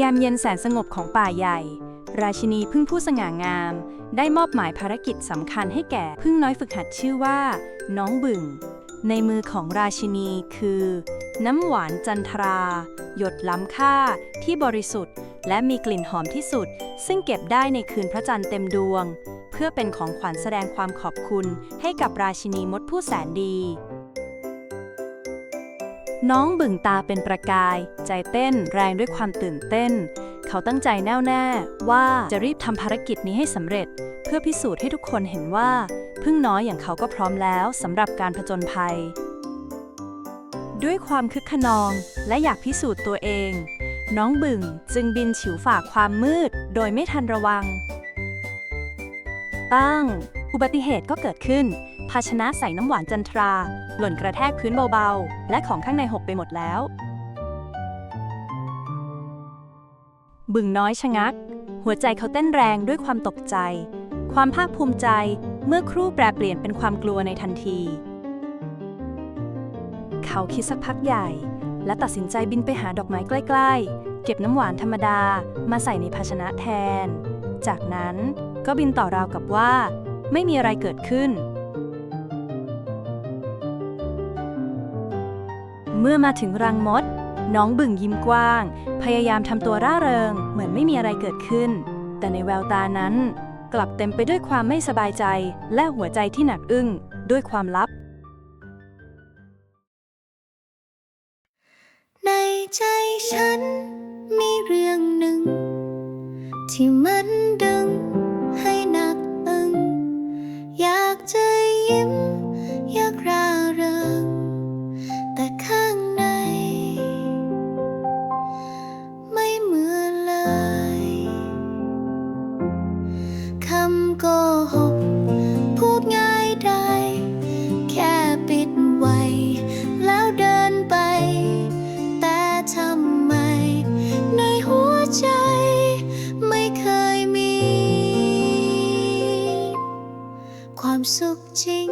ยามเย็นแสนสงบของป่าใหญ่ ราชินีพึ่งผู้สง่างาม ได้มอบหมายภารกิจสำคัญให้แก่พึ่งน้อยฝึกหัดชื่อว่า น้องบึ่งในมือของราชินีคือ น้ำหวานจันทรา หยดล้ำค่าที่บริสุทธิ์ และมีกลิ่นหอมที่สุด ซึ่งเก็บได้ในคืนพระจันทร์เต็มดวง เพื่อเป็นของขวัญแสดงความขอบคุณให้กับราชินีมดผู้แสนดี น้องบึ่งตาเป็นประกาย ใจเต้นแรงด้วยความตื่นเต้น เขาตั้งใจแน่วแน่ว่าจะรีบทำภารกิจนี้ให้สำเร็จ เพื่อพิสูจน์ให้ทุกคนเห็นว่า พึ่งน้อยอย่างเขาก็พร้อมแล้วสำหรับการผจญภัย ด้วยความคึกขนองและอยากพิสูจน์ตัวเอง น้องบึ่งจึงบินฉิวฝ่าความมืด โดยไม่ทันระวังตั้ง อุบัติเหตุก็เกิดขึ้น ภาชนะใส่น้ำหวานจันทรา หล่นกระแทกพื้นเบาๆ และของข้างในหกไปหมดแล้ว บึ่งน้อยชะงัก หัวใจเขาเต้นแรงด้วยความตกใจ ความภาคภูมิใจเมื่อครู่แปรเปลี่ยนเป็นความกลัวในทันที เขาคิดสักพักใหญ่ และตัดสินใจบินไปหาดอกไม้ใกล้ ๆ เก็บน้ำหวานธรรมดามาใส่ในภาชนะแทน จากนั้นก็บินต่อราวกับว่า ไม่มีอะไรเกิดขึ้น เมื่อมาถึงรังมด น้องบึ่งยิ้มกว้าง พยายามทำตัวร่าเริง เหมือนไม่มีอะไรเกิดขึ้น แต่ในแววตานั้น กลับเต็มไปด้วยความไม่สบายใจ และหัวใจที่หนักอึ้ง ด้วยความลับ ในใจฉันมีเรื่องหนึ่ง ที่มันดึง ยิ้มอยากร่าเริงแต่ข้างใน ไม่เหมือนเลยคำโกหก ความสุขจริง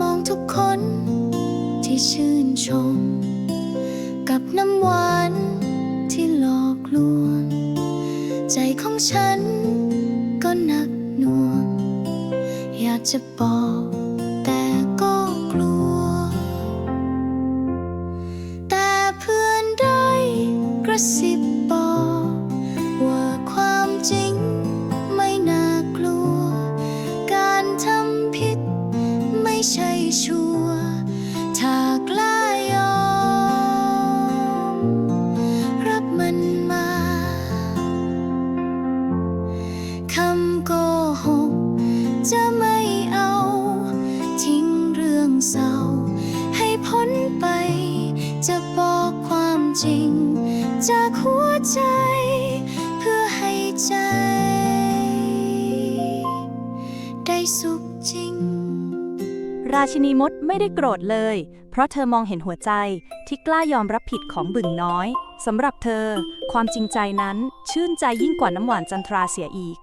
มองทุกคนที่ชื่นชม ฉันก็หนักหน่วง อยากจะบอก จริง จากหัวใจ เพื่อให้ใจ ได้สุขจริง ราชินีมดไม่ได้โกรธเลย เพราะเธอมองเห็นหัวใจที่กล้ายอมรับผิดของบึงน้อยสำหรับเธอ ความจริงใจนั้นชื่นใจยิ่งกว่าน้ำหวานจันทราเสียอีก